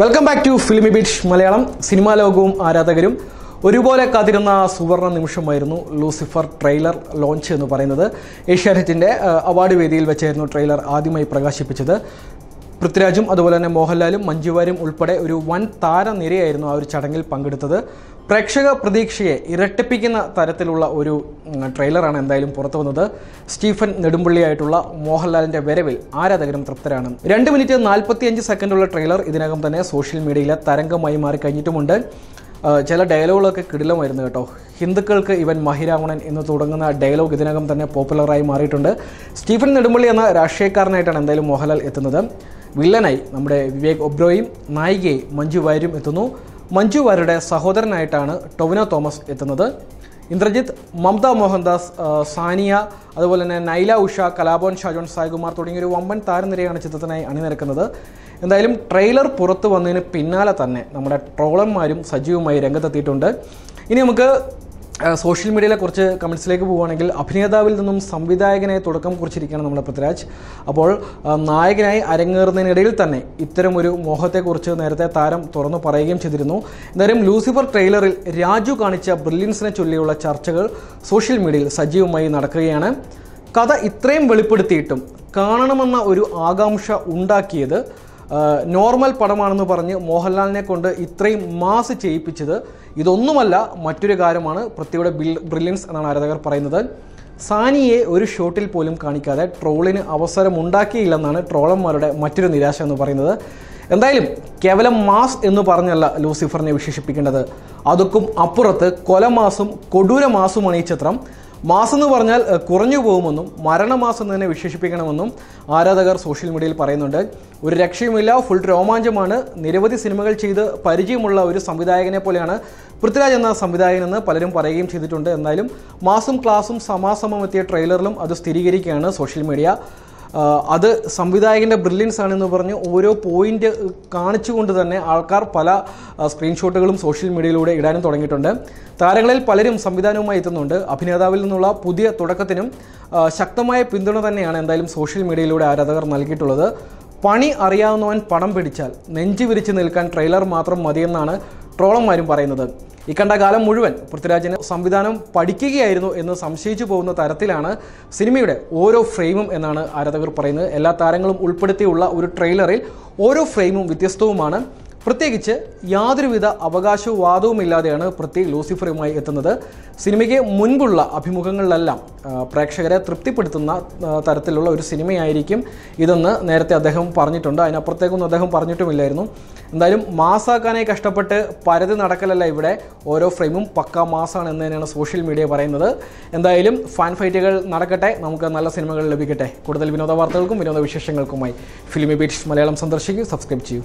Welcome back to Filmibeat Malayalam. Cinema ലോകവും ആരാധകരും ഒരുപോലെ കാത്തിരുന്ന സുവർണ നിമിഷമായിരുന്നു ലൂസിഫർ ട്രെയിലർ ലോഞ്ച് എന്ന് പറയുന്നത്. ഏഷ്യാനെറ്റിന്റെ അവാർഡ് വേദിയിൽ വെച്ചായിരുന്നു ട്രെയിലർ ആദ്യമായി പ്രകാശിപ്പിച്ചത്. പൃഥ്വിരാജും അതുപോലെ തന്നെ മോഹൻലാലും മഞ്ജുവാരും ഉൾപ്പെടെ ഒരു വൻ താരനിരയായിരുന്നു ആ ഒരു ചടങ്ങിൽ പങ്കെടുത്തത്. പ്രേക്ഷക പ്രതീക്ഷയെ ഇരട്ടിപ്പിക്കുന്ന തരത്തിലുള്ള ഒരു ട്രെയിലറാണ് എന്തായാലും പുറത്തു വന്നത്. സ്റ്റീഫൻ നെടുമ്പള്ളിയായിട്ടുള്ള മോഹൻലാലിന്റെ വരവിൽ ആരാധകരും തൃപ്തരാണ്. രണ്ട് മിനിറ്റ് നാൽപ്പത്തിയഞ്ച് സെക്കൻഡുള്ള ട്രെയിലർ ഇതിനകം തന്നെ സോഷ്യൽ മീഡിയയിലെ തരംഗമായി മാറി കഴിഞ്ഞിട്ടുമുണ്ട്. ചില ഡയലോഗുകളൊക്കെ കിടിലമായിരുന്നു കേട്ടോ. ഹിന്ദുക്കൾക്ക് ഇവൻ മഹിരാവണൻ എന്ന് തുടങ്ങുന്ന ഡയലോഗ് ഇതിനകം തന്നെ പോപ്പുലറായി മാറിയിട്ടുണ്ട്. സ്റ്റീഫൻ നെടുമ്പള്ളി എന്ന രാഷ്ട്രീയക്കാരനായിട്ടാണ് എന്തായാലും മോഹൻലാൽ എത്തുന്നത്. വില്ലനായി നമ്മുടെ വിവേക് ഒബ്രോയും നായികയായി മഞ്ജു വാര്യരും എത്തുന്നു. മഞ്ജു വാര്യരുടെ സഹോദരനായിട്ടാണ് ടൊവിനോ തോമസ് എത്തുന്നത്. ഇന്ദ്രജിത്ത് മമത മോഹൻദാസ് സാനിയ അതുപോലെ തന്നെ നൈല ഉഷ കലാഭവൻ ഷാജോൺ സായികുമാർ തുടങ്ങിയ ഒരു വമ്പൻ താരനിരയാണ് ചിത്രത്തിനായി അണിനിരക്കുന്നത്. എന്തായാലും ട്രെയിലർ പുറത്തു വന്നതിന് പിന്നാലെ തന്നെ നമ്മുടെ ട്രോളന്മാരും സജീവമായി രംഗത്തെത്തിയിട്ടുണ്ട്. ഇനി നമുക്ക് സോഷ്യൽ മീഡിയയിലെ കുറച്ച് കമൻസിലേക്ക് പോവുകയാണെങ്കിൽ അഭിനേതാവിൽ നിന്നും സംവിധായകനെ തുടക്കം കുറിച്ചിരിക്കുകയാണ് നമ്മുടെ പൃഥ്വിരാജ്. അപ്പോൾ നായകനായി അരങ്ങേറുന്നതിനിടയിൽ തന്നെ ഇത്തരം ഒരു മോഹത്തെക്കുറിച്ച് നേരത്തെ താരം തുറന്നു പറയുകയും ചെയ്തിരുന്നു. എന്തായാലും ലൂസിഫർ ട്രെയിലറിൽ രാജു കാണിച്ച ബ്രില്യൻസിനെ ചൊല്ലിയുള്ള ചർച്ചകൾ സോഷ്യൽ മീഡിയയിൽ സജീവമായി നടക്കുകയാണ്. കഥ ഇത്രയും വെളിപ്പെടുത്തിയിട്ടും കാണണമെന്ന ഒരു ആകാംക്ഷ ഉണ്ടാക്കിയത് നോർമൽ പടമാണെന്ന് പറഞ്ഞ് മോഹൻലാലിനെ കൊണ്ട് ഇത്രയും മാസ് ചെയ്യിപ്പിച്ചത് ഇതൊന്നുമല്ല മറ്റൊരു കാര്യമാണ് പൃഥ്വിയുടെ ബ്രില്യൻസ് എന്നാണ് ആരാധകർ പറയുന്നത്. സാനിയെ ഒരു ഷോട്ടിൽ പോലും കാണിക്കാതെ ട്രോളിന് അവസരം ഉണ്ടാക്കിയില്ലെന്നാണ് ട്രോളന്മാരുടെ മറ്റൊരു നിരാശ എന്ന് പറയുന്നത്. എന്തായാലും കേവലം മാസ് എന്ന് പറഞ്ഞല്ല ലൂസിഫറിനെ വിശേഷിപ്പിക്കേണ്ടത്. അതൊക്കും അപ്പുറത്ത് കൊലമാസും കൊടൂര മാസുമാണ് ഈ ചിത്രം. മാസം എന്ന് പറഞ്ഞാൽ കുറഞ്ഞു പോകുമെന്നും മരണമാസം തന്നെ വിശേഷിപ്പിക്കണമെന്നും ആരാധകർ സോഷ്യൽ മീഡിയയിൽ പറയുന്നുണ്ട്. ഒരു രക്ഷയുമില്ല ഫുൾ രോമാഞ്ചമാണ്. നിരവധി സിനിമകൾ ചെയ്ത് പരിചയമുള്ള ഒരു സംവിധായകനെ പോലെയാണ് പൃഥ്വിരാജ് എന്ന സംവിധായകനെന്ന് പലരും പറയുകയും ചെയ്തിട്ടുണ്ട്. എന്നാലും മാസും ക്ലാസും സമാസമം എത്തിയ ട്രെയിലറിലും അത് സ്ഥിരീകരിക്കുകയാണ് സോഷ്യൽ മീഡിയ. അത് സംവിധായകന്റെ ബ്രില്യൻസ് ആണെന്ന് പറഞ്ഞ് ഓരോ പോയിന്റ് കാണിച്ചുകൊണ്ട് തന്നെ ആൾക്കാർ പല സ്ക്രീൻഷോട്ടുകളും സോഷ്യൽ മീഡിയയിലൂടെ ഇടാനും തുടങ്ങിയിട്ടുണ്ട്. താരങ്ങളിൽ പലരും സംവിധാനവുമായി എത്തുന്നുണ്ട്. അഭിനേതാവിൽ നിന്നുള്ള പുതിയ തുടക്കത്തിനും ശക്തമായ പിന്തുണ തന്നെയാണ് എന്തായാലും സോഷ്യൽ മീഡിയയിലൂടെ ആരാധകർ നൽകിയിട്ടുള്ളത്. പണി അറിയാവുന്നവൻ പണം പിടിച്ചാൽ നെഞ്ചു വിരിച്ച് നിൽക്കാൻ ട്രെയിലർ മാത്രം മതിയെന്നാണ് ട്രോളന്മാരും പറയുന്നത്. ഇക്കണ്ട കാലം മുഴുവൻ പൃഥ്വിരാജിന് സംവിധാനം പഠിക്കുകയായിരുന്നു എന്ന് സംശയിച്ചു പോകുന്ന തരത്തിലാണ് സിനിമയുടെ ഓരോ ഫ്രെയിമും എന്നാണ് ആരാധകർ പറയുന്നത്. എല്ലാ താരങ്ങളും ഉൾപ്പെടുത്തിയുള്ള ഒരു ട്രെയിലറിൽ ഓരോ ഫ്രെയിമും വ്യത്യസ്തവുമാണ്. പ്രത്യേകിച്ച് യാതൊരുവിധ അവകാശവാദവുമില്ലാതെയാണ് പൃഥ്വി ലൂസിഫറുമായി എത്തുന്നത്. സിനിമയ്ക്ക് മുൻപുള്ള അഭിമുഖങ്ങളിലെല്ലാം പ്രേക്ഷകരെ തൃപ്തിപ്പെടുത്തുന്ന തരത്തിലുള്ള ഒരു സിനിമയായിരിക്കും ഇതെന്ന് നേരത്തെ അദ്ദേഹം പറഞ്ഞിട്ടുണ്ട്. അതിനപ്പുറത്തേക്കൊന്നും അദ്ദേഹം പറഞ്ഞിട്ടുമില്ലായിരുന്നു. എന്തായാലും മാസാക്കാനായി കഷ്ടപ്പെട്ട് പരതി നടക്കലല്ല ഇവിടെ. ഓരോ ഫ്രെയിമും പക്ക മാസാണ് എന്ന് തന്നെയാണ് സോഷ്യൽ മീഡിയ പറയുന്നത്. എന്തായാലും ഫാൻ ഫൈറ്റുകൾ നടക്കട്ടെ. നമുക്ക് നല്ല സിനിമകൾ ലഭിക്കട്ടെ. കൂടുതൽ വിനോദ വാർത്തകൾക്കും വിനോദ വിശേഷങ്ങൾക്കുമായി ഫിലിമി ബീറ്റ്സ് മലയാളം സന്ദർശിക്കൂ. സബ്സ്ക്രൈബ് ചെയ്യൂ.